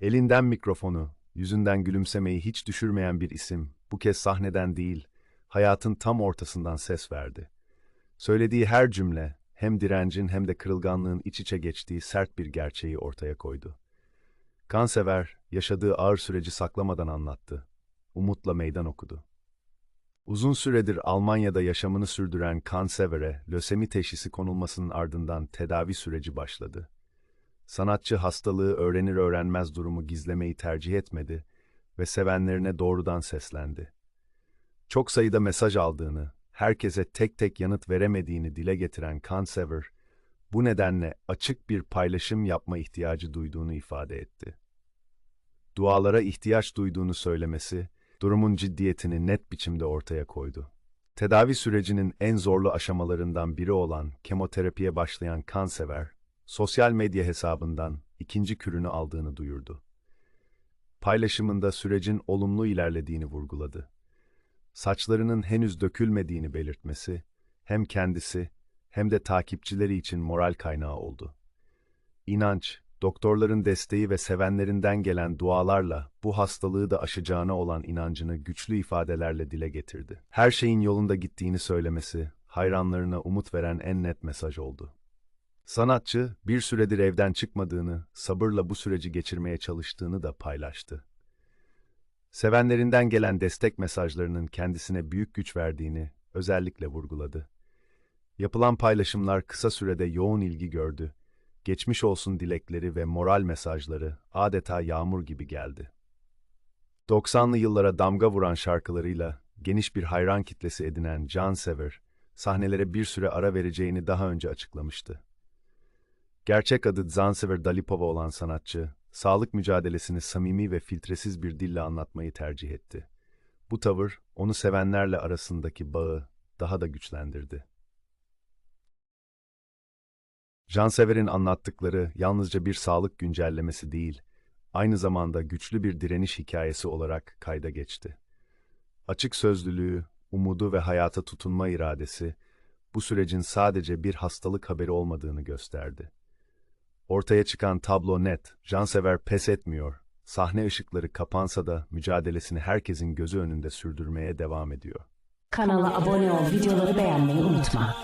Elinden mikrofonu, yüzünden gülümsemeyi hiç düşürmeyen bir isim, bu kez sahneden değil, hayatın tam ortasından ses verdi. Söylediği her cümle, hem direncin hem de kırılganlığın iç içe geçtiği sert bir gerçeği ortaya koydu. Kansever, yaşadığı ağır süreci saklamadan anlattı. Umutla meydan okudu. Uzun süredir Almanya'da yaşamını sürdüren Kansever'e lösemi teşhisi konulmasının ardından tedavi süreci başladı. Sanatçı hastalığı öğrenir öğrenmez durumu gizlemeyi tercih etmedi ve sevenlerine doğrudan seslendi. Çok sayıda mesaj aldığını, herkese tek tek yanıt veremediğini dile getiren Kansever, bu nedenle açık bir paylaşım yapma ihtiyacı duyduğunu ifade etti. Dualara ihtiyaç duyduğunu söylemesi, durumun ciddiyetini net biçimde ortaya koydu. Tedavi sürecinin en zorlu aşamalarından biri olan kemoterapiye başlayan Kansever, sosyal medya hesabından ikinci kürünü aldığını duyurdu. Paylaşımında sürecin olumlu ilerlediğini vurguladı. Saçlarının henüz dökülmediğini belirtmesi, hem kendisi hem de takipçileri için moral kaynağı oldu. İnanç, doktorların desteği ve sevenlerinden gelen dualarla bu hastalığı da aşacağına olan inancını güçlü ifadelerle dile getirdi. Her şeyin yolunda gittiğini söylemesi, hayranlarına umut veren en net mesaj oldu. Sanatçı, bir süredir evden çıkmadığını, sabırla bu süreci geçirmeye çalıştığını da paylaştı. Sevenlerinden gelen destek mesajlarının kendisine büyük güç verdiğini özellikle vurguladı. Yapılan paylaşımlar kısa sürede yoğun ilgi gördü. Geçmiş olsun dilekleri ve moral mesajları adeta yağmur gibi geldi. 90'lı yıllara damga vuran şarkılarıyla geniş bir hayran kitlesi edinen Can Sever, sahnelere bir süre ara vereceğini daha önce açıklamıştı. Gerçek adı Zansever Dalipova olan sanatçı, sağlık mücadelesini samimi ve filtresiz bir dille anlatmayı tercih etti. Bu tavır, onu sevenlerle arasındaki bağı daha da güçlendirdi. Cansever'in anlattıkları yalnızca bir sağlık güncellemesi değil, aynı zamanda güçlü bir direniş hikayesi olarak kayda geçti. Açık sözlülüğü, umudu ve hayata tutunma iradesi, bu sürecin sadece bir hastalık haberi olmadığını gösterdi. Ortaya çıkan tablo net, Cansever pes etmiyor, sahne ışıkları kapansa da mücadelesini herkesin gözü önünde sürdürmeye devam ediyor. Kanala abone ol, videoları beğenmeyi unutma.